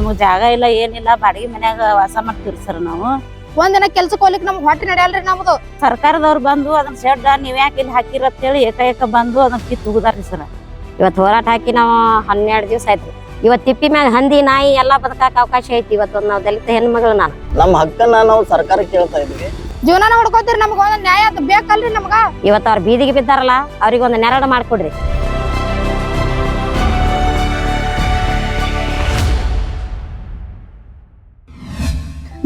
ನಮಗ್ ಜಾಗ ಇಲ್ಲ ಏನಿಲ್ಲ ಬಾಡಿಗೆ ಮನ್ಯಾಗ ವಾಸ ಮಾಡ್ತೀವಿ ಸರ್ ನಾವು. ಒಂದಿನ ಕೆಲ್ಸಕ್ಕೆ ಹೋಗ್ಲಿಕ್ಕೆ ನಮ್ಗೆ ಹೊಟ್ಟೆ ನಡೆಯಲ್ರಿ ನಮ್ದು. ಸರ್ಕಾರದವ್ರು ಬಂದು ಅದನ್ನ ಶೆಡ್ ನೀವ್ ಯಾಕೆ ಇಲ್ಲಿ ಹಾಕಿರ ಅಂತೇಳಿ ಏಕಾಏಕ ಬಂದು ಅದನ್ನ ಕಿತ್ತು ಹೋಗುದಾರ್ರಿ ಸರ್ ಇವತ್ತು ಹೋರಾಟ ಹಾಕಿ ನಾವು ಹನ್ನೆರಡು ದಿವಸ ಆಯ್ತು ಇವತ್ತು ತಿಪ್ಪಿ ಮ್ಯಾಗ ಹಂದಿ ನಾಯಿ ಎಲ್ಲ ಬದುಕಾಕ ಅವಕಾಶ ಐತಿ ಇವತ್ತು ಒಂದು ನಾವು ದಲಿತ ಹೆಣ್ಮಗಳು ನಾನು. ನಮ್ಮ ಹಕ್ಕನ್ನ ನಾವು ಸರ್ಕಾರ ಕೇಳ್ತಾ ಇದ್ವಿ. ಜೀವನ ಹುಡ್ಕೋತೀರಿ ನಮ್ಗೆ ಒಂದು ನ್ಯಾಯ ಬೇಕಲ್ರಿ ನಮ್ಗ? ಇವತ್ತು ಅವ್ರು ಬೀದಿಗೆ ಬಿದ್ದಾರಲ್ಲ ಅವ್ರಿಗೆ ಒಂದು ನೆರಳು ಮಾಡಿಕೊಡ್ರಿ.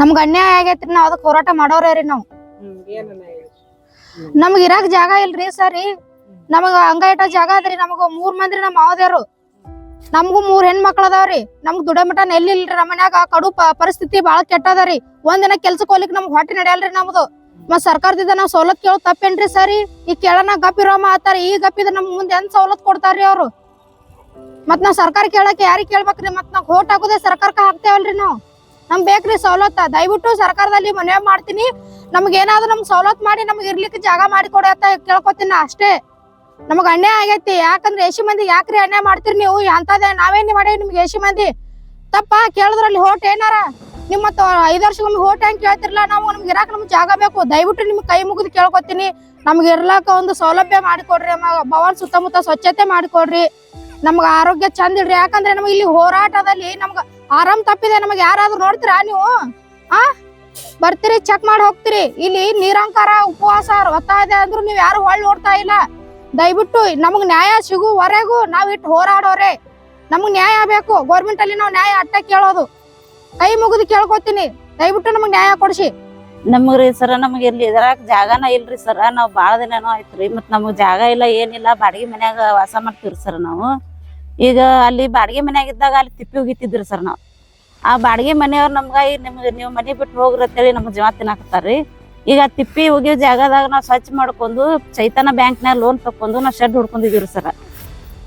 ನಮ್ಗ ಅನ್ಯಾಯ ಆಗೈತ್ರಿ ನಾವ್ ಅದಕ್ಕೆ ಹೋರಾಟ ಮಾಡೋರೇ ರೀ ನಾವು. ನಮ್ಗ ಇರಾಕ್ ಜಾಗ ಇಲ್ರಿ ಸರಿ ನಮಗ ಹಂಗ ಇಟ್ಟ ಜಾಗ ಅದ್ರಿ ನಮಗ ಮೂರ್ ಮಂದಿ ನಮ್ಮ ಮಾವದೇವ್ರು. ನಮಗೂ ಮೂರ್ ಹೆಣ್ ಮಕ್ಳ ಅದಾವ್ರಿ ನಮ್ಗ್ ದುಡಮಟ ನೆಲ್ಲಿಲ್ರಿ ನಮ್ಮ ಮನ್ಯಾಗ ಕಡು ಪರಿಸ್ಥಿತಿ ಬಾಳ ಕೆಟ್ಟದರಿ. ಒಂದಿನ ಕೆಲ್ಸಕ್ಕೆ ಹೋಗ್ಲಿಕ್ ನಮ್ಗ್ ಹೊಟ್ಟೆ ನಡೆಯಲ್ರಿ ನಮ್ದು. ಮತ್ ಸರ್ಕಾರದಿಂದ ನಾವ್ ಸವಲತ್ ಕೇಳೋ ತಪ್ಪೇನ್ರಿ ಸರಿ ಈ ಕೇಳನ ಗಪ್ ಇರೋ ಮಾತಾರ ಈ ಗಪ್ ಇದ್ರ ನಮ್ ಮುಂದೆ ಎಂತ ಸವಲತ್ ಕೊಡ್ತಾರ್ರಿ ಅವ್ರು. ಮತ್ ನಾವ್ ಸರ್ಕಾರ ಕೇಳಕ್ಕೆ ಯಾರಿಗ್ ಕೇಳ್ಬೇಕ್ರಿ? ಮತ್ ನಾವ್ ಓಟ್ ಹಾಕುದೇ ಸರ್ಕಾರಕ್ಕ ಹಾಕ್ತೇವಲ್ರಿ ನಾವ್. ನಮ್ ಬೇಕ್ರಿ ಸವಲತ್ತ, ದಯವಿಟ್ಟು ಸರ್ಕಾರದಲ್ಲಿ ಮನವಿ ಮಾಡ್ತೀನಿ. ನಮ್ಗೆ ಏನಾದ್ರು ನಮ್ ಸವಲತ್ ಮಾಡಿ ನಮ್ಗೆ ಇರ್ಲಿಕ್ಕೆ ಜಾಗ ಮಾಡಿ ಕೊಡಿ ಅಂತ ಕೇಳ್ಕೊತೀನಿ ಅಷ್ಟೇ. ನಮಗ್ ಅನ್ಯಾಯ ಆಗೈತಿ. ಯಾಕಂದ್ರೆ ಏಸಿ ಮಂದಿ ಯಾಕ್ರಿ ಅನ್ಯಾಯ ಮಾಡ್ತೀರಿ ನೀವು? ಅಂತದೇ ನಾವೇನ್ ಮಾಡಿ ನಿಮ್ಗೆ ಏಸಿ ಮಂದಿ? ತಪ್ಪ, ಕೇಳಿದ್ರಲ್ಲಿ ಹೋಟ್ ಏನಾರ? ನಿಮ್ಮ ಐದ್ ವರ್ಷಕ್ಕೊಮ್ಮೆ ಹೋಟ್ ಹೆಂಗ್ ಕೇಳ್ತಿರ್ಲ? ನಾವು ನಮ್ಗೆ ಇರಾಕ ನಮ್ಗೆ ಜಾಗ ಬೇಕು. ದಯವಿಟ್ಟು ನಿಮ್ಗೆ ಕೈ ಮುಗಿದು ಕೇಳ್ಕೊತೀನಿ. ನಮ್ಗೆ ಇರ್ಲಾಕ ಒಂದು ಸೌಲಭ್ಯ ಮಾಡಿಕೊಡ್ರಿ ಭವನ್ ಸುತ್ತಮುತ್ತ ಸ್ವಚ್ಛತೆ ಮಾಡಿಕೊಡ್ರಿ. ನಮ್ಗೆ ಆರೋಗ್ಯ ಚಂದ ಇಡ್ರಿ. ಯಾಕಂದ್ರೆ ನಮ್ಗೆ ಇಲ್ಲಿ ಹೋರಾಟದಲ್ಲಿ ನಮ್ಗ ಆರಾಮ್ ತಪ್ಪಿದೆ ನಮಗೆ, ಯಾರಾದ್ರೂ ನೋಡ್ತೀರಾ ನೀವು? ಆ? ಬರ್ತೀರಿ ಚೆಕ್ ಮಾಡಿ ಹೋಗ್ತೀರಿ. ಇಲ್ಲಿ ನಿರಂಕಾರ ಉಪವಾಸ ಒತ್ತಾಯ ಇದೆ ಅಂದ್ರು ನೀವು ಯಾರು ಹೊಳ್ ನೋಡ್ತಾ ಇಲ್ಲ. ದಯವಿಟ್ಟು ನಮಗ್ ನ್ಯಾಯ ಸಿಗುವವರೆಗೂ ನಾವ್ ಇಟ್ಟು ಹೋರಾಡೋರೆ. ನಮಗ್ ನ್ಯಾಯ ಬೇಕು. ಗೌರ್ಮೆಂಟ್ ಅಲ್ಲಿ ನಾವು ನ್ಯಾಯ ಅಟ್ಟ ಕೇಳೋದು. ಕೈ ಮುಗಿದು ಕೇಳ್ಕೊತೀನಿ. ದಯವಿಟ್ಟು ನಮಗ್ ನ್ಯಾಯ ಕೊಡ್ಸಿ. ನಮಗ್ರಿ ಸರ, ನಮಗೆ ಇಲ್ಲಿ ಇದ್ರಾಗ ಜಾಗನ ಇಲ್ರಿ ಸರ. ನಾವ್ ಬಾಳ ದಿನನೂ ಆಯ್ತ್ರಿ. ಮತ್ ನಮಗ್ ಜಾಗ ಇಲ್ಲ, ಏನಿಲ್ಲ. ಬಾಡಿಗೆ ಮನ್ಯಾಗ ವಾಸ ಮಾಡ್ತೀವ್ರಿ ಸರ್ ನಾವು. ಈಗ ಅಲ್ಲಿ ಬಾಡಿಗೆ ಮನ್ಯಾಗ ಇದ್ದಾಗ ಅಲ್ಲಿ ತಿಪ್ಪಿ ಹೋಗಿತ್ತಿದ್ರಿ ಸರ್ ನಾವು. ಆ ಬಾಡಿಗೆ ಮನೆಯವ್ರು ನಮ್ಗೆ ಈಗ ನಿಮ್ಗೆ ನೀವು ಮನೆ ಬಿಟ್ಟು ಹೋಗ್ರಿ ಅಂತೇಳಿ ನಮ್ಗೆ ಜೀವ ತಿನ್ನಾಕತ್ತಾರ್ರಿ. ಈಗ ತಿಪ್ಪಿ ಹೋಗಿವ್ ಜಾಗದಾಗ ನಾವು ಸ್ವಚ್ಛ ಮಾಡ್ಕೊಂಡು ಚೈತನ್ಯ ಬ್ಯಾಂಕ್ನಾಗ ಲೋನ್ ತಕೊಂಡು ನಾವು ಶೆಡ್ ಹುಡ್ಕೊಂಡಿದ್ದೀವಿ ಸರ್.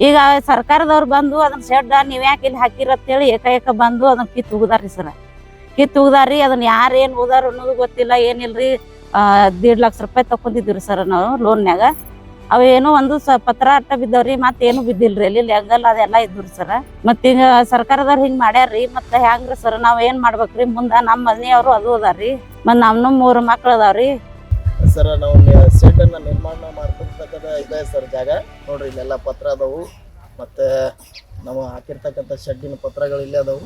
ಈಗ ಸರ್ಕಾರದವ್ರು ಬಂದು ಅದನ್ನ ಶೆಡ್ ನೀವ್ ಯಾಕೆ ಇಲ್ಲಿ ಹಾಕಿರತ್ತೇಳಿ ಏಕಾಏಕ ಬಂದು ಅದನ್ನ ಕಿತ್ತು ಹೋಗುದಾರ್ರಿ ಸರ್. ಕಿತ್ತು ಹೋಗ್ದಾರ್ರಿ ಅದನ್ನ ಯಾರು ಏನು ಹೋದಾರ ಅನ್ನೋದು ಗೊತ್ತಿಲ್ಲ, ಏನಿಲ್ರಿ ರೀ ದೀಡ್ ಲಕ್ಷ ರೂಪಾಯಿ ತಕೊಂಡಿದ್ವಿ ಸರ್ ನಾವು ಲೋನ್ಯಾಗ ಅವೇನೋ ಒಂದು ಸ ಪತ್ರ ಅಟ್ಟ ಬಿದ್ದವ್ರಿ ಮತ್ತೇನು ಬಿದ್ದಿಲ್ರಿ ಅಲ್ಲಿ ಲೆಂಗಲ್ ಅದೆಲ್ಲ ಇದ್ರಿ ಸರ್ ಮತ್ತ ಈಗ ಸರ್ಕಾರದವ್ರು ಹಿಂಗ್ ಮಾಡ್ಯಾರ್ರಿ, ಮತ್ತ ಹೆಂಗ್ರಿ ಸರ್ ನಾವ್ ಏನ್ ಮಾಡ್ಬೇಕ್ರಿ? ಮುಂದ ನಮ್ಮ ಮನೆಯವರು ಅದು ಅದಾರ್ರಿ ಮತ್ ನಮ್ನು ಮೂರು ಮಕ್ಳು ಅದಾವ್ರಿ. ಸರ್, ನಾವು ಸೆಡ್ ಅನ್ನ ನಿರ್ಮಾಣ ಮಾಡ್ಕೊಳ್ತಕ್ಕಂಥ ಇದೆ ಸರ್ ಜಾಗ. ನೋಡ್ರಿ, ಇಲ್ಲೆಲ್ಲ ಪತ್ರ ಅದಾವು. ಮತ್ತೆ ನಾವು ಹಾಕಿರ್ತಕ್ಕಂಥ ಶೆಡ್ಡಿನ ಪತ್ರಗಳು ಇಲ್ಲೇ ಅದಾವು.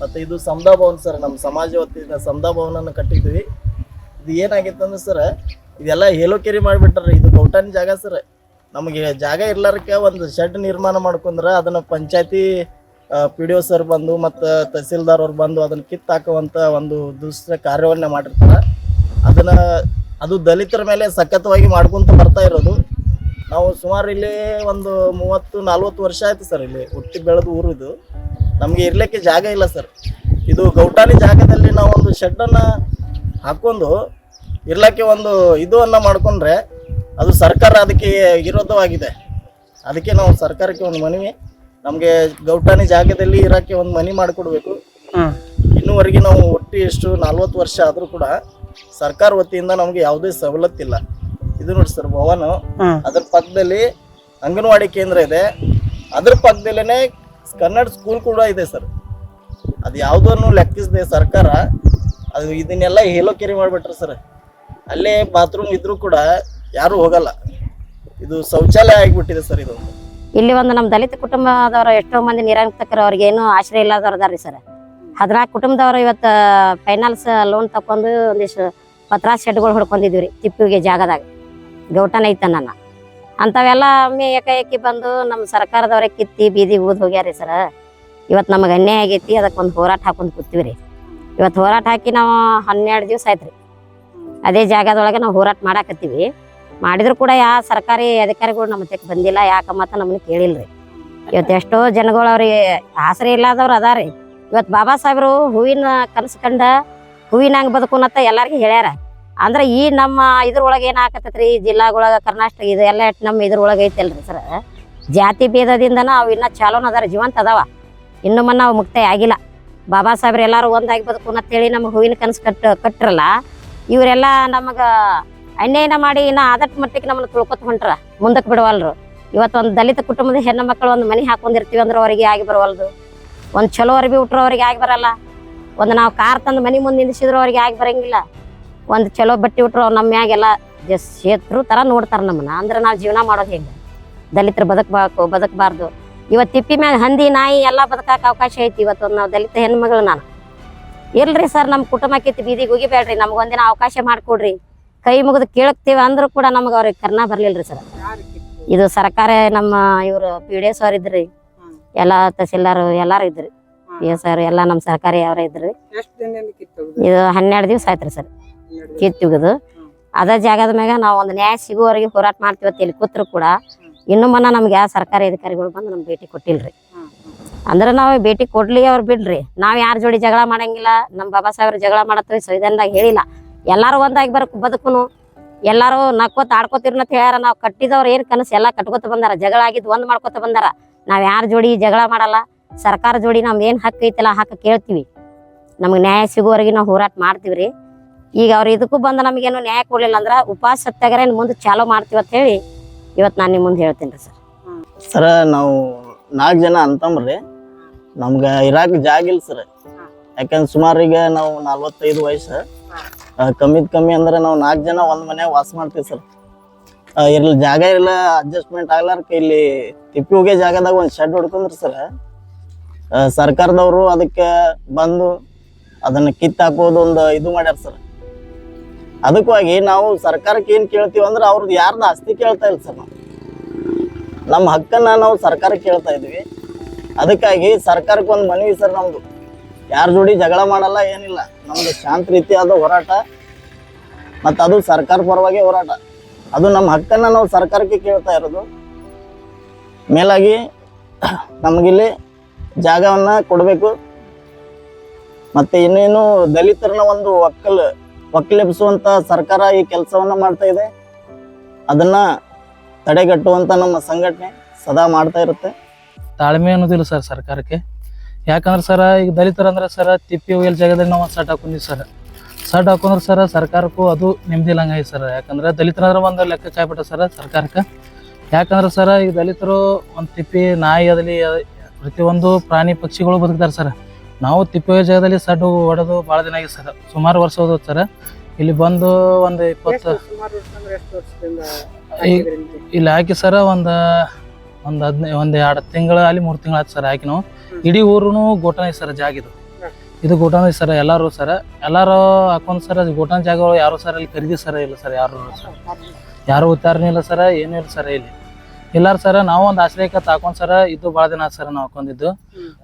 ಮತ್ತೆ ಇದು ಸಮದಾ ಭವನ್ ಸರ್ ನಮ್ಮ ಸಮಾಜ ವತಿಯಿಂದ ಸಮದಾ ಭವನನ್ನು ಕಟ್ಟಿದ್ವಿ. ಇದು ಏನಾಗಿತ್ತಂದ್ರೆ ಸರ್ ಇದೆಲ್ಲ ಹೇಲೋಕೆರಿ ಮಾಡಿಬಿಟ್ರಿ ಇದು ಗೌಟಾನಿ ಜಾಗ ಸರ್. ನಮಗೆ ಜಾಗ ಇರ್ಲಾರಕ್ಕೆ ಒಂದು ಶೆಡ್ ನಿರ್ಮಾಣ ಮಾಡ್ಕೊಂಡ್ರೆ ಅದನ್ನ ಪಂಚಾಯತಿ ಪಿ ಡಿ ಒ ಸರ್ ಬಂದು ಮತ್ತು ತಹಸೀಲ್ದಾರ್ ಅವ್ರು ಬಂದು ಅದನ್ನ ಕಿತ್ತಾಕುವಂಥ ಒಂದು ದುಷ್ಟ ಕಾರ್ಯವನ್ನ ಮಾಡಿರ್ತಾರೆ. ಅದನ್ನ ಅದು ದಲಿತರ ಮೇಲೆ ಸಖತ್ತವಾಗಿ ಮಾಡ್ಕೊಂತ ಬರ್ತಾ ಇರೋದು. ನಾವು ಸುಮಾರು ಇಲ್ಲಿ ಒಂದು ಮೂವತ್ತು, ನಲ್ವತ್ತು ವರ್ಷ ಆಯ್ತು ಸರ್ ಇಲ್ಲಿ ಹುಟ್ಟಿ ಬೆಳೆದು ಊರು ಇದು. ನಮಗೆ ಇರ್ಲಿಕ್ಕೆ ಜಾಗ ಇಲ್ಲ ಸರ್. ಇದು ಗೌಟಾನಿ ಜಾಗದಲ್ಲಿ ನಾವು ಒಂದು ಶೆಡ್ಡನ್ನು ಹಾಕೊಂಡು ಇರ್ಲಿಕ್ಕೆ ಒಂದು ಇದು ಅನ್ನ ಮಾಡ್ಕೊಂಡ್ರೆ ಅದು ಸರ್ಕಾರ ಅದಕ್ಕೆ ವಿರೋಧವಾಗಿದೆ. ಅದಕ್ಕೆ ನಾವು ಸರ್ಕಾರಕ್ಕೆ ಒಂದು ಮನವಿ ನಮಗೆ ಗೌಟಾನಿ ಜಾಗದಲ್ಲಿ ಇರೋಕ್ಕೆ ಒಂದು ಮನಿ ಮಾಡಿಕೊಡ್ಬೇಕು. ಇನ್ನೂವರೆಗೆ ನಾವು ಒಟ್ಟು ಎಷ್ಟು ನಲ್ವತ್ತು ವರ್ಷ ಆದರೂ ಕೂಡ ಸರ್ಕಾರ ವತಿಯಿಂದ ನಮಗೆ ಯಾವುದೇ ಸವಲತ್ತಿಲ್ಲ ಇದು ನೋಡಿ ಸರ್ ಭವನ ಅದ್ರ ಪಕ್ಕದಲ್ಲಿ ಅಂಗನವಾಡಿ ಕೇಂದ್ರ ಇದೆ. ಅದ್ರ ಪಕ್ಕದಲ್ಲೇ ಕನ್ನಡ ಸ್ಕೂಲ್ ಕೂಡ ಇದೆ ಸರ್. ಅದು ಯಾವುದನ್ನು ಲೆಕ್ಕಿಸದೆ ಸರ್ಕಾರ ಅದು ಇದನ್ನೆಲ್ಲ ಹೇಲೋಕೆರಿ ಮಾಡಿಬಿಟ್ರೆ ಸರ್. ಅಲ್ಲೇ ಬಾತ್ರೂಮ್ ಇದ್ರೂ ಕೂಡ ಯಾರು ಹೋಗಲ್ಲ. ಇದು ಶೌಚಾಲಯ ಆಗಿಬಿಟ್ಟಿದೆ ಸರ್ ಇದು. ಇಲ್ಲಿ ಒಂದು ನಮ್ಮ ದಲಿತ ಕುಟುಂಬದವರು ಎಷ್ಟೋ ಮಂದಿ ನಿರಂತಕರು ಅವ್ರಿಗೆ ಏನು ಆಶ್ರಯ ಇಲ್ಲದವ್ರು ಅದಾರ್ರಿ ಸರ್. ಹದಿನಾಲ್ಕು ಕುಟುಂಬದವರು ಇವತ್ತು ಫೈನಾನ್ಸ್ ಲೋನ್ ತಕೊಂಡು ಒಂದಿಷ್ಟು ಪತ್ರ ಶೆಡ್ಗಳು ಹೊಡ್ಕೊಂಡಿದ್ವಿ ರೀ ತಿಪ್ಪಿಗೆ ಜಾಗದಾಗ. ಗೌಟನ ಐತ ನನ್ನ ಅಂಥವೆಲ್ಲ ಒಮ್ಮೆ ಏಕಾಏಕಿ ಬಂದು ನಮ್ಮ ಸರ್ಕಾರದವ್ರೆ ಕಿತ್ತಿ ಬೀದಿ ಊದ್ ಹೋಗ್ಯಾರಿ ಸರ್. ಇವತ್ತು ನಮಗೆ ಅನ್ಯಾಯ ಆಗೈತಿ ಅದಕ್ಕೆ ಒಂದು ಹೋರಾಟ ಹಾಕೊಂಡು ಕೂತೀವಿ ರೀ ಇವತ್ತು ಹೋರಾಟ ಹಾಕಿ ನಾವು ಹನ್ನೆರಡು ದಿವಸ ಆಯ್ತು ರೀ ಅದೇ ಜಾಗದೊಳಗೆ ನಾವು ಹೋರಾಟ ಮಾಡಾಕತ್ತೀವಿ. ಮಾಡಿದ್ರು ಕೂಡ ಯಾ ಸರ್ಕಾರಿ ಅಧಿಕಾರಿಗಳು ನಮ್ಮ ತೆಕ್ ಬಂದಿಲ್ಲ, ಯಾಕ ಮತ್ತ ನಮ್ಮನ್ನ ಕೇಳಿಲ್ರಿ. ಇವತ್ತು ಎಷ್ಟೋ ಜನಗಳು ಅವ್ರಿಗೆ ಆಸರೆ ಇಲ್ಲದವ್ರು ಅದಾರಿ. ಇವತ್ತು ಬಾಬಾ ಸಾಹೇಬರು ಹೂವಿನ ಕನಸು ಕಂಡ ಹೂವಿನಂಗೆ ಬದುಕುನತ್ತ ಎಲ್ಲರಿಗೂ ಹೇಳ್ಯಾರ. ಅಂದ್ರೆ ಈ ನಮ್ಮ ಇದ್ರೊಳಗೆ ಏನಾಗತ್ತೈತ್ರಿ ಈ ಜಿಲ್ಲಾಗೊಳಗ ಕರ್ನಾಟಕ ಇದು ಎಲ್ಲ ನಮ್ಮ ಇದ್ರೊಳಗೆ ಐತಲ್ರಿ ಸರ್. ಜಾತಿ ಭೇದದಿಂದನ ಅವು ಇನ್ನೂ ಚಾಲೋನ ಅದಾರ, ಜೀವಂತ ಅದಾವ. ಇನ್ನು ಮನ್ನ ಅವು ಮುಕ್ತಾಯ ಆಗಿಲ್ಲ. ಬಾಬಾ ಸಾಹೇಬ್ರು ಎಲ್ಲರೂ ಒಂದಾಗಿ ಬದುಕು ಅಂತೇಳಿ ನಮ್ಮ ಹೂವಿನ ಕನಸು ಕಟ್ ಕಟ್ರಲ್ಲ ಇವರೆಲ್ಲ ನಮಗ ಅನ್ಯಾಯನ ಮಾಡಿ ಇನ್ನ ಆದಷ್ಟು ಮಟ್ಟಿಗೆ ನಮ್ಮನ್ನ ತುಳ್ಕೊತ ಹೊಂಟ್ರ. ಮುಂದಕ್ಕೆ ಬಿಡವಲ್ರು. ಇವತ್ತು ಒಂದು ದಲಿತ ಕುಟುಂಬದ ಹೆಣ್ಣು ಮಕ್ಕಳು ಒಂದು ಮನೆ ಹಾಕೊಂಡಿರ್ತೀವಿ ಅಂದ್ರೆ ಅವರಿಗೆ ಆಗಿ ಬರವಲ್ದು. ಒಂದು ಚಲೋ ಅರ್ಬಿ ಉಟ್ರ ಅವ್ರಿಗೆ ಆಗಿ ಬರಲ್ಲ. ಒಂದು ನಾವು ಕಾರ್ ತಂದು ಮನೆ ಮುಂದೆ ನಿಂದಿಸಿದ್ರು ಅವ್ರಿಗೆ ಆಗಿ ಬರಂಗಿಲ್ಲ. ಒಂದು ಚಲೋ ಬಟ್ಟೆ ಉಟ್ರು ಅವ್ರು ನಮ್ಮ ಮ್ಯಾಗೆಲ್ಲ ಜಸ್ಟ್ ತರ ಥರ ನೋಡ್ತಾರೆ ನಮ್ಮನ್ನ. ಅಂದ್ರೆ ನಾವು ಜೀವನ ಮಾಡೋದು ಹೆಂಗೆ? ದಲಿತರು ಬದುಕಬೇಕು, ಬದುಕಬಾರ್ದು. ಇವತ್ತು ತಿಪ್ಪಿ ಮ್ಯಾಗ ಹಂದಿ, ನಾಯಿ ಎಲ್ಲ ಬದುಕಾಕ ಅವಕಾಶ ಐತಿ. ಇವತ್ತು ನಾವು ದಲಿತ ಹೆಣ್ಮಗಳು ನಾನು. ಇಲ್ರಿ ಸರ್ ನಮ್ಮ ಕುಟುಂಬಕ್ಕೆ ಬೀದಿಗೆ ಹೋಗಿಬೇಡ್ರಿ ನಮ್ಗೊಂದಿನ ಅವಕಾಶ ಮಾಡಿಕೊಡ್ರಿ. ಕೈ ಮುಗಿದು ಕೇಳುತ್ತೇವೆ ಅಂದ್ರೂ ಕೂಡ ನಮ್ಗೆ ಅವ್ರಿಗೆ ಕರ್ನ ಬರ್ಲಿಲ್ರಿ ಸರ್. ಇದು ಸರ್ಕಾರ ನಮ್ಮ ಇವರು ಪಿ ಡಿ ಎಸ್ ಅವ್ರು ಇದ್ರಿ. ಎಲ್ಲ ತಹಸೀಲ್ದಾರ್ ಎಲ್ಲಾರು ಇದ್ರಿ. ಪಿ ಎಸ್ ಅವ್ರು ಎಲ್ಲ ನಮ್ಮ ಸರ್ಕಾರಿ ಅವರೇ ಇದ್ರಿ. ಇದು ಹನ್ನೆರಡು ದಿವಸ ಆಯ್ತ್ರಿ ಸರ್. ಕಿತ್ತುಗದು ಅದ ಜಾಗದ ಮ್ಯಾಗ ನಾವು ಒಂದು ನ್ಯಾಯ ಸಿಗುವವರೆಗೆ ಹೋರಾಟ ಮಾಡ್ತೀವಿ ಇಲ್ಲಿ ಕೂತ್ರು ಕೂಡ ಇನ್ನು ಮನ್ನ ನಮ್ಗೆ ಯಾವ ಸರ್ಕಾರಿ ಅಧಿಕಾರಿಗಳು ಬಂದು ನಮ್ಗೆ ಭೇಟಿ ಕೊಟ್ಟಿಲ್ರಿ. ಅಂದ್ರೆ ನಾವು ಭೇಟಿ ಕೊಡ್ಲಿ ಅವ್ರು ಬಿಡ್ರಿ. ನಾವ್ ಯಾರ ಜೋಡಿ ಜಗಳ ಮಾಡಂಗಿಲ್ಲ ನಮ್ಮ ಬಾಬಾ ಸಾಹೇಬ್ರ ಜಗಳ ಮಾಡತ್ತೀವಿ ಸಂವಿಧಾನದಾಗ ಹೇಳಿಲ್ಲ. ಎಲ್ಲಾರು ಒಂದಾಗಿ ಬರಕ್ ಬದುಕುನು. ಎಲ್ಲಾರು ನಕ್ಕೋತ ಆಡ್ಕೋತಿರ್ನ ಅಂತ ಹೇಳ್ಯಾರ. ನಾವು ಕಟ್ಟಿದವ್ರು ಏನ್ ಕನಸು ಎಲ್ಲ ಕಟ್ಕೋತ ಬಂದಾರ. ಜಗಳ ಆಗಿದ್ದು ಒಂದ್ ಮಾಡ್ಕೋತ ಬಂದಾರ. ನಾವ್ ಯಾರ ಜೋಡಿ ಜಗಳ ಮಾಡಲ್ಲ. ಸರ್ಕಾರ ಜೋಡಿ ನಮ್ದು ಏನ್ ಹಕ್ಕು ಐತಲ್ಲ ಹಕ್ಕು ಕೇಳ್ತೀವಿ. ನಮ್ಗೆ ನ್ಯಾಯ ಸಿಗುವವರೆಗೆ ನಾವು ಹೋರಾಟ ಮಾಡ್ತೀವ್ರಿ. ಈಗ ಅವ್ರು ಇದಕ್ಕೂ ಬಂದು ನಮಗೇನು ನ್ಯಾಯ ಕೊಡ್ಲಿಲ್ಲ ಅಂದ್ರೆ ಉಪವಾಸ ಸತ್ಯಾಗ್ರಹ ಮುಂದೆ ಚಾಲು ಮಾಡ್ತೀವಿ ಅಂತ ಹೇಳಿ ಇವತ್ತು ನಾನು ನಿಮ್ಮ ಮುಂದೆ ಹೇಳ್ತೀನಿ ರೀ ಸರ್. ಸರ, ನಾವು ನಾಲ್ಕು ಜನ ಅಂತಂಬ್ರಿ. ನಮ್ಗೆ ಇರಾಕ್ ಜಾಗ ಇಲ್ಲ ಸರ್ ಯಾಕಂದ್ರೆ ಸುಮಾರು ಈಗ ನಾವು ನಲ್ವತ್ತೈದು ವಯಸ್ಸು. ಕಮ್ಮಿ ಕಮ್ಮಿದ್ ಕಮ್ಮಿ ಅಂದ್ರೆ ನಾವು ನಾಲ್ಕು ಜನ ಒಂದ್ ಮನ್ಯಾಗ ವಾಸ ಮಾಡ್ತೀವಿ ಸರ್ ಇರ್ಲಿ ಜಾಗ ಇಲ್ಲ ಅಡ್ಜಸ್ಟ್ಮೆಂಟ್ ಆಗ್ಲಾರ್ಕ ಇಲ್ಲಿ ತಿಪ್ಪಿ ಹೋಗಿ ಜಾಗದಾಗ ಒಂದು ಶೆಡ್ ಹೊಡ್ಕೊಂಡ್ರಿ ಸರ್ ಸರ್ಕಾರದವರು ಅದಕ್ಕೆ ಬಂದು ಅದನ್ನ ಕಿತ್ತು ಹಾಕೋದು ಒಂದು ಇದು ಮಾಡ್ಯಾರ ಸರ್ ಅದಕ್ಕಾಗಿ ನಾವು ಸರ್ಕಾರಕ್ಕೆ ಏನು ಕೇಳ್ತೀವಿ ಅಂದ್ರೆ ಅವ್ರದ್ದು ಯಾರ್ದು ಆಸ್ತಿ ಕೇಳ್ತಾ ಇಲ್ಲ ಸರ್ ನಾವು ನಮ್ಮ ಹಕ್ಕನ್ನ ನಾವು ಸರ್ಕಾರಕ್ಕೆ ಕೇಳ್ತಾ ಇದ್ವಿ. ಅದಕ್ಕಾಗಿ ಸರ್ಕಾರಕ್ಕೆ ಒಂದು ಮನವಿ ಸರ್ ನಮ್ದು. ಯಾರ ಜೋಡಿ ಜಗಳ ಮಾಡಲ್ಲ, ಏನಿಲ್ಲ. ನಮ್ದು ಶಾಂತ ರೀತಿಯಾದ ಹೋರಾಟ, ಮತ್ತು ಅದು ಸರ್ಕಾರ ಪರವಾಗಿ ಹೋರಾಟ. ಅದು ನಮ್ಮ ಹಕ್ಕನ್ನ ನಾವು ಸರ್ಕಾರಕ್ಕೆ ಕೇಳ್ತಾ ಇರೋದು. ಮೇಲಾಗಿ ನಮಗಿಲ್ಲಿ ಜಾಗವನ್ನ ಕೊಡಬೇಕು. ಮತ್ತೆ ಇನ್ನೇನು ದಲಿತರನ್ನ ಒಂದು ಒಕ್ಕಲ್, ಒಕ್ಕಲೆಬ್ಸುವಂತ ಸರ್ಕಾರ ಈ ಕೆಲಸವನ್ನ ಮಾಡ್ತಾ ಇದೆ. ಅದನ್ನ ತಡೆಗಟ್ಟುವಂತ ನಮ್ಮ ಸಂಘಟನೆ ಸದಾ ಮಾಡ್ತಾ ಇರುತ್ತೆ. ತಾಳ್ಮೆ ಅನ್ನೋದಿಲ್ಲ ಸರ್ ಸರ್ಕಾರಕ್ಕೆ. ಯಾಕಂದ್ರೆ ಸರ ಈಗ ದಲಿತರು ಅಂದ್ರೆ ಸರ ತಿಪ್ಪಿ ಒಯ್ಯಲ್ ಜಾಗದಲ್ಲಿ ನಾವು ಸಟ್ ಹಾಕೊಂಡಿವಿ ಸರ್. ಸಟ್ ಹಾಕೊಂಡ್ರೆ ಸರ ಸರ್ಕಾರಕ್ಕೂ ಅದು ನೆಮ್ಮದಿ ಇಲ್ಲಂಗೆ ಸರ್. ಯಾಕಂದ್ರೆ ದಲಿತರಂದ್ರೆ ಒಂದು ಲೆಕ್ಕ ಕಾಯ್ಬಿಟ್ಟ ಸರ್ ಸರ್ಕಾರಕ್ಕೆ. ಯಾಕಂದ್ರೆ ಸರ ಈಗ ದಲಿತರು ಒಂದು ತಿಪ್ಪಿ ನಾಯಿ ಅದಲಿ ಪ್ರತಿಯೊಂದು ಪ್ರಾಣಿ ಪಕ್ಷಿಗಳು ಬದುಕ್ತಾರೆ ಸರ್. ನಾವು ತಿಪ್ಪಿ ಜಾಗದಲ್ಲಿ ಸಡ್ ಹೊಡೆದು ಭಾಳ ದಿನ ಆಗಿದೆ ಸರ್. ಸುಮಾರು ವರ್ಷ ಹೋದವು ಸರ್. ಇಲ್ಲಿ ಬಂದು ಒಂದು ಇಪ್ಪತ್ತು ಇಲ್ಲಿ ಹಾಕಿ ಸರ ಒಂದು ಒಂದು ಹದಿನೈದು ಒಂದು ಎರಡು ತಿಂಗಳು ಅಲ್ಲಿ ಮೂರು ತಿಂಗಳು ಆಯ್ತು ಸರ್ ಹಾಕಿ ನಾವು ಇಡೀ ಊರು ಗೋಟನ ಐತೆ ಸರ್ ಜಾಗ ಇದು. ಇದು ಗೋಟನ ಐತೆ ಸರ್ ಎಲ್ಲರೂ ಸರ್ ಎಲ್ಲರೂ ಹಾಕೊಂಡ್ ಸರ್ ಗೋಟನ ಜಾಗ ಯಾರು ಸರ್ ಅಲ್ಲಿ ಖರೀದಿ ಸರ್ ಇಲ್ಲ ಸರ್ ಯಾರು ಸರ್. ಯಾರು ಉತ್ತಾರನೇ ಇಲ್ಲ ಸರ್ ಏನೂ ಇಲ್ಲ ಸರ್ ಇಲ್ಲಿ. ಇಲ್ಲಾರ ಸರ್ ನಾವು ಒಂದು ಆಶ್ರಯಕ್ಕೆ ಹಾಕೊಂಡು ಸರ ಇದು ಭಾಳ ದಿನ ಆಯ್ತು ಸರ್ ನಾವು ಹಾಕೊಂಡಿದ್ದು.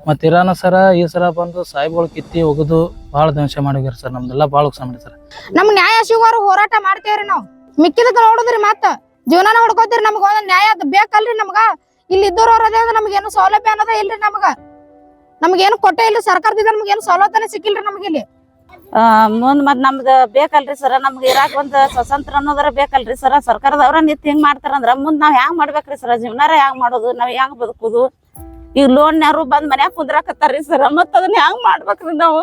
ಮತ್ತೆ ಇರಾನ ಸರ ಈ ಸರ ಬಂದು ಸಾಹೇಬ್ಗಳು ಕಿತ್ತಿ ಒಗದು ಭಾಳ ಧ್ವಂಸ ಮಾಡಿದ್ರಿ ಸರ್ ನಮ್ದೆಲ್ಲ ಭಾಳ ಉತ್ಸಾಹ ಮಾಡಿ ಸರ್. ನಮ್ ನ್ಯಾಯ ಸಿಗುವಾರು ಹೋರಾಟ ಮಾಡ್ತೇವ್ರಿ ನಾವು. ಮಿಕ್ಕಿದ ನೋಡುದ್ರಿ ಮತ್ತ. ಜೀವನಾನ ಹುಡ್ಕೋತೀರಿ ನಮ್ಗ ಒಂದ್ ನ್ಯಾಯ ಅದ್ ಬೇಕಲ್ರಿ ನಮ್ಗ. ಇಲ್ಲಿ ಇದ್ದವ್ರು ಅದೇ ಅಂದ್ರೆ ನಮ್ಗೇನು ಸೌಲಭ್ಯ ಅನ್ನೋದ ಇಲ್ರಿ ನಮಗ. ನಮ್ಗೇನು ಕೊಟ್ಟೆ ಇಲ್ರಿ ಸರ್ಕಾರದಿಂದ ನಮ್ಗೇನು ಸೌಲಭ್ಯನೇ ಸಿಕ್ಕಿಲ್ರಿ ನಮ್ಗೆ ಇಲ್ಲಿ. ಆ, ಮುಂದ್ ಮತ್ ನಮ್ದ ಬೇಕಲ್ರಿ ಸರ ನಮ್ಗೆ ಇರಾಕ್ ಒಂದ್ ಸ್ವತಂತ್ರ ಅನ್ನೋದರ ಬೇಕಲ್ರಿ ಸರ. ಸರ್ಕಾರದವ್ರ ನಿಂತ್ ಹಿಂಗ್ ಮಾಡ್ತಾರಂದ್ರ ಮುಂದ್ ನಾವ್ ಹೆಂಗ್ ಮಾಡ್ಬೇಕ್ರಿ ಸರ? ಜೀವನಾರ ಹೆಂಗ್ ಮಾಡೋದು ನಾವ್ ಹೆಂಗ್ ಬದುಕುದು? ಈಗ ಲೋನ್ ಯಾರು ಬಂದ್ ಮನ್ಯಾಗ ಕುಂದ್ರಾಕತ್ತಾರ್ರಿ ಸರ? ಮತ್ ಅದನ್ನ ಹೆಂಗ್ ಮಾಡ್ಬೇಕ್ರಿ ನಾವು?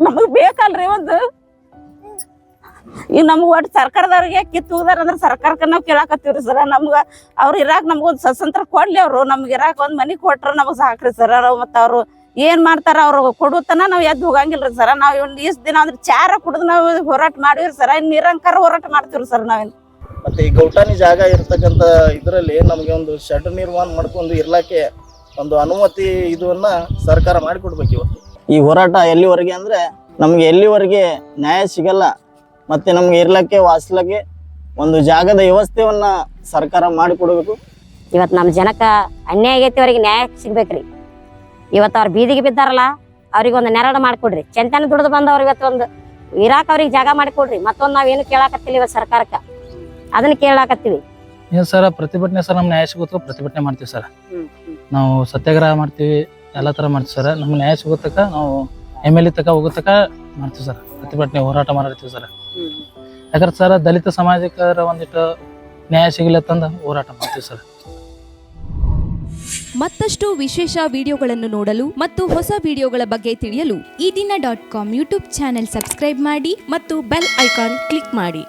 ನಮಗ್ ಬೇಕಲ್ರಿ ಒಂದು ಈಗ ನಮ್ಗ್ ಒಟ್ಟು ಸರ್ಕಾರದವ್ರಿಗೆ ಕಿತ್ತು ಹೋಗ್ದಾರ ಅಂದ್ರ ಸರ್ಕಾರಕ್ಕ ನಾವ್ ಕೇಳಾಕತ್ತೀವ್ರಿ ಸರ. ನಮ್ಗ ಅವ್ರ ಇರಾಕ್ ನಮ್ಗೊಂದು ಸ್ವತಂತ್ರ ಕೊಡ್ಲಿ ಅವ್ರು. ನಮ್ಗೆ ಇರಾಕ್ ಒಂದ್ ಮನಿ ಕೊಟ್ರ ನಮಗ್ ಸಾಕ್ರಿ ಸರ. ಮತ್ತ ಅವ್ರು ಏನ್ ಮಾಡ್ತಾರ ಅವ್ರು ಕೊಡುತ್ತನ ನಾವ್ ಎದ್ದು ಹೋಗಂಗಿಲ್ರಿ ಸರ. ನಾವ್ ಒಂದ್ ಈಸ್ ದಿನ ಅಂದ್ರೆ ಚಾರ ಕುಡಿದ್ ನಾವು ಹೋರಾಟ ಮಾಡಿವ್ರಿ ಸರ. ಇನ್ ನಿರಂಕಾರ ಹೋರಾಟ ಮಾಡ್ತೀವ್ರಿ ಸರ್ ನಾವೇನ್ ಮತ್ತೆ ಈ ಗೌಟಾನಿ ಜಾಗ ಇರ್ತಕ್ಕಂತ ಇದರಲ್ಲಿ ನಮಗೆ ಒಂದು ಶೆಡ್ ನಿರ್ಮಾಣ ಮಾಡ್ಕೊಂಡು ಇರ್ಲಾಕೆ ಒಂದು ಅನುಮತಿ ಇದನ್ನ ಸರ್ಕಾರ ಮಾಡಿಕೊಡ್ಬೇಕು ಇವತ್ತು. ಈ ಹೋರಾಟ ಎಲ್ಲಿವರೆಗೆ ಅಂದ್ರೆ ನಮ್ಗೆ ಎಲ್ಲಿವರೆಗೆ ನ್ಯಾಯ ಸಿಗಲ್ಲ ಮತ್ತೆ ನಮ್ಗೆ ಇರ್ಲಕ್ಕೆ ವಾಸಲಕ್ಕೆ ಒಂದು ಜಾಗದ ವ್ಯವಸ್ಥೆಯನ್ನ ಸರ್ಕಾರ ಮಾಡಿಕೊಡ್ಬೇಕು. ಇವತ್ತು ನಮ್ಮ ಜನಕ್ಕೆ ಅನ್ಯಾಯ ಆಗೈತಿ ಅವ್ರಿಗೆ ನ್ಯಾಯ ಸಿಗ್ಬೇಕ್ರಿ. ಇವತ್ತು ಅವ್ರು ಬೀದಿಗೆ ಬಿದ್ದಾರಲ್ಲ ಅವ್ರಿಗೆ ಒಂದು ನೆರಳು ಮಾಡಿಕೊಡ್ರಿ. ಚೆಂತನ ದುಡಿದು ಬಂದವ್ರು ಇವತ್ತು ಒಂದು ಇರಾಕ್ ಅವ್ರಿಗೆ ಜಾಗ ಮಾಡಿಕೊಡ್ರಿ. ಮತ್ತೊಂದು ನಾವೇನು ಕೇಳಾಕತ್ತಿಲ್ಲ ಇವತ್ತು ಸರ್ಕಾರಕ್ಕೆ. ಅದನ್ನ ಕೇಳಾಕತ್ತೀವಿ. ಏನು ಸರ್ ಪ್ರತಿಭಟನೆ ಸರ್ ನಮ್ಮ ನ್ಯಾಯ ಸಿಗುತ್ತೋ ಪ್ರತಿಭಟನೆ ಮಾಡ್ತೀವಿ ಸರ್. ನಾವು ಸತ್ಯಾಗ್ರಹ ಮಾಡ್ತೀವಿ ಎಲ್ಲ ಥರ ಮಾಡ್ತೀವಿ ಸರ್. ನಮ್ಗೆ ನ್ಯಾಯ ಸಿಗುತ್ತಕ ನಾವು ಎಂ ಎಲ್ ಎ ತಕ ಹೋಗುತ್ತಕ ಮಾಡ್ತೀವಿ ಸರ್. ಪ್ರತಿಭಟನೆ ಹೋರಾಟ ಮಾಡಿರ್ತೀವಿ ಸರ್. ಯಾಕಂದ್ರೆ ಸರ್ ದಲಿತ ಸಮಾಜಕ್ಕೆ ಒಂದಿಟ್ಟು ನ್ಯಾಯ ಸಿಗಲತ್ತಂದ ಹೋರಾಟ ಮಾಡ್ತೀವಿ ಸರ್. ಮತ್ತಷ್ಟು ವಿಶೇಷ ವಿಡಿಯೋಗಳನ್ನು ನೋಡಲು ಮತ್ತು ಹೊಸ ವಿಡಿಯೋಗಳ ಬಗ್ಗೆ ತಿಳಿಯಲು Ee Dina dot com YouTube channel subscribe ಮಾಡಿ ಮತ್ತು ಬೆಲ್ ಐಕಾನ್ ಕ್ಲಿಕ್ ಮಾಡಿ.